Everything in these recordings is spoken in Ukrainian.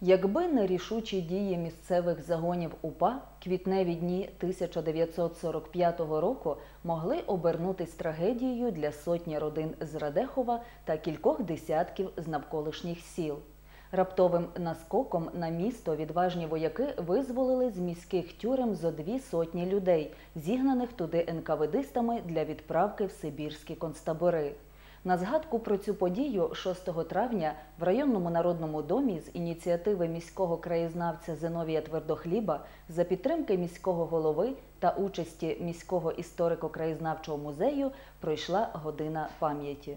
Якби не рішучі дії місцевих загонів УПА, квітневі дні 1945 року могли обернутись трагедією для сотні родин з Радехова та кількох десятків з навколишніх сіл. Раптовим наскоком на місто відважні вояки визволили з міських тюрем зо дві сотні людей, зігнаних туди НКВДистами для відправки в сибірські концтабори. На згадку про цю подію 6 травня в районному народному домі з ініціативи міського краєзнавця Зиновія Твердохліба за підтримки міського голови та участі міського історико-краєзнавчого музею пройшла година пам'яті.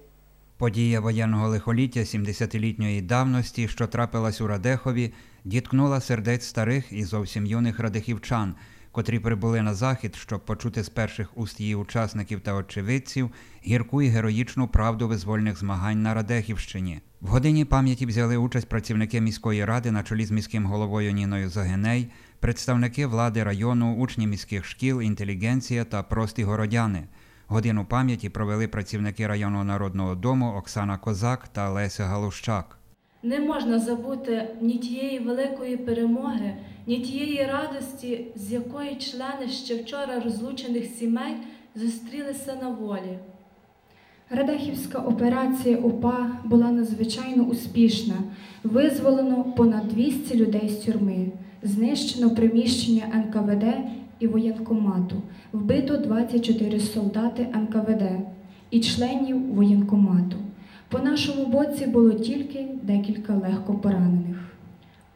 Подія воєнного лихоліття 70-літньої давності, що трапилась у Радехові, діткнула сердець старих і зовсім юних радехівчан, котрі прибули на захід, щоб почути з перших уст її учасників та очевидців гірку і героїчну правду визвольних змагань на Радехівщині. В годині пам'яті взяли участь працівники міської ради на чолі з міським головою Ніною Загеней, представники влади району, учні міських шкіл, інтелігенція та прості городяни. Годину пам'яті провели працівники районного народного дому Оксана Козак та Леся Галущак. Не можна забути ні тієї великої перемоги, ні тієї радості, з якої члени ще вчора розлучених сімей зустрілися на волі. Радехівська операція УПА була надзвичайно успішна. Визволено понад 200 людей з тюрми, знищено приміщення НКВД і воєнкомату, вбито 24 солдати НКВД і членів воєнкомату. По нашому боці було тільки декілька легко поранених.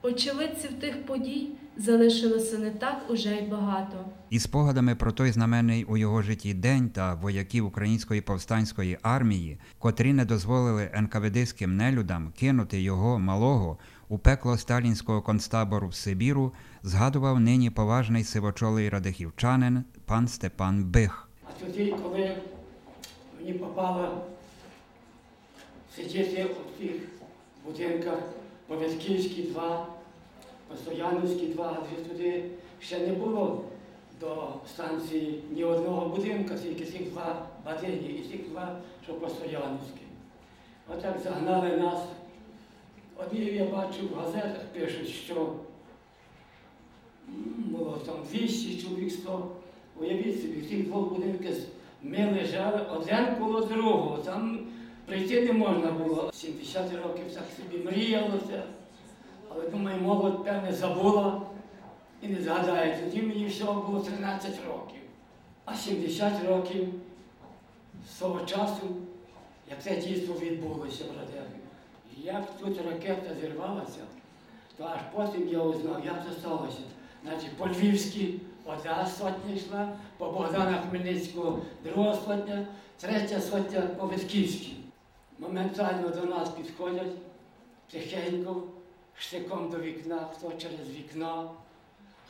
Очевидців тих подій залишилося не так уже й багато. І спогадами про той знаменний у його житті день та вояків Української повстанської армії, котрі не дозволили НКВДським нелюдам кинути його малого у пекло сталінського концтабору в Сибіру, згадував нині поважний сивочолий радихівчанин пан Степан Бих. А тоді, коли мені попало сидіти у тих будинках Повязківські два, Постоянівські два, адже туди ще не було до станції ні одного будинку, тільки цих два бадині і цих два, що Постоянівські. Отак загнали нас. Одні я бачу в газетах пишуть, що було там 200 чоловік 100. Уявіть собі, в тих двох будинках ми лежали один коло другого. Там прийти не можна було. 70 років так собі мріялося. Але думаю, молодь певне забула і не згадає. Тоді мені всього було 13 років. А 70 років з того часу, як це дійство відбулося в Радехові. Як тут ракета зірвалася, то аж потім я узнав, як це сталося. Значить, по Львівській одна сотня йшла, по Богдана Хмельницького друга сотня, третя сотня по Витківській. Моментально до нас підходять тихенько, штиком до вікна, хто через вікно,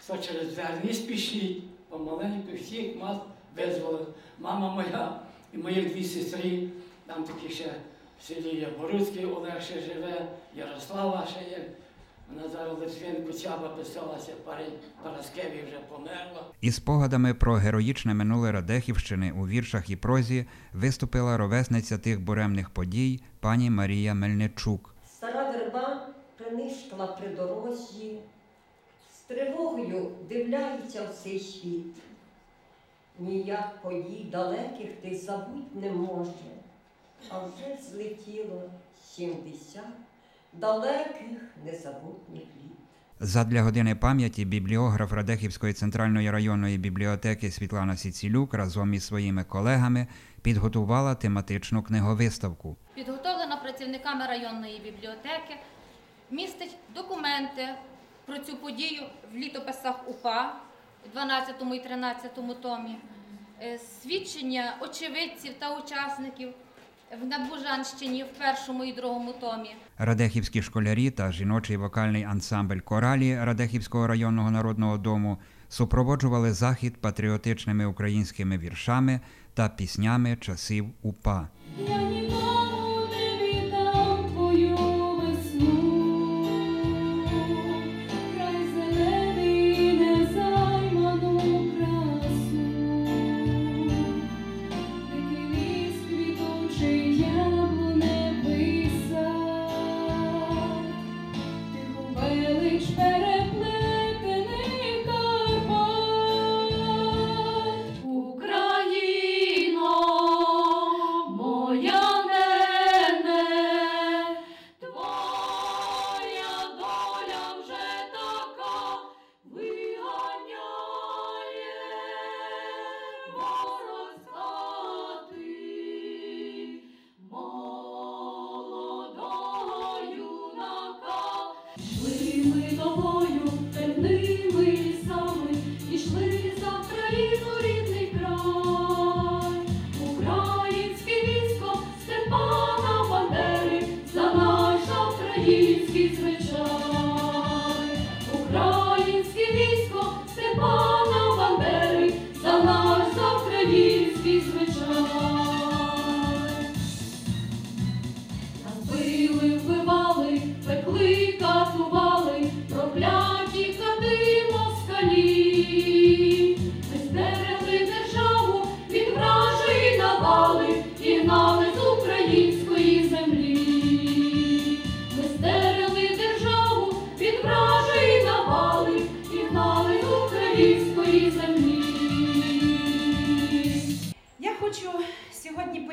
хто через двері. Не спішіть, помаленьку всіх нас визволили. Мама моя і мої дві сестри, там такі ще в селі є Боруцький Олег ще живе, Ярослава ще є. Вона зараз Литвинку Цяба писалася, Параскеві вже померла. І спогадами про героїчне минуле Радехівщини у віршах і прозі виступила ровесниця тих буремних подій пані Марія Мельничук. Стара при дорозі, з тривогою дивляється в цей світ. Ніяк подій далеких ти забуть не може, а вже злетіло сімдесят далеких незабутніх літ. Задля години пам'яті бібліограф Радехівської центральної районної бібліотеки Світлана Сіцілюк разом із своїми колегами підготувала тематичну книговиставку. підготовлена працівниками районної бібліотеки, містить документи про цю подію в літописах УПА у 12 і 13 томі, е, свідчення очевидців та учасників в Надбужанщині в першому і другому томі. Радехівські школярі та жіночий вокальний ансамбль коралі Радехівського районного народного дому супроводжували захід патріотичними українськими віршами та піснями часів УПА. Krishna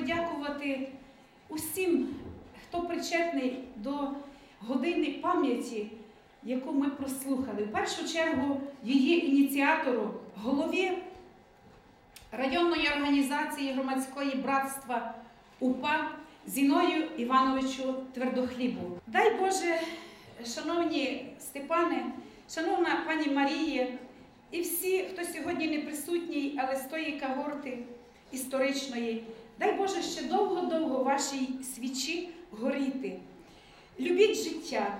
подякувати усім, хто причетний до години пам'яті, яку ми прослухали. В першу чергу її ініціатору, голові районної організації громадської братства УПА Зіною Івановичу Твердохлібу. Дай Боже, шановні Степане, шановна пані Марія, і всі, хто сьогодні не присутній, але з тої когорти історичної, дай Боже ще довго-довго вашій свічі горіти. Любіть життя,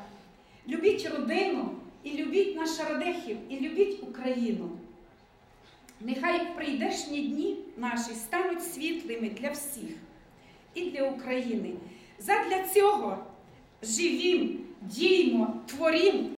любіть родину і любіть наш Радехів, і любіть Україну. Нехай прийдешні дні наші стануть світлими для всіх і для України. Задля цього живім, діймо, творім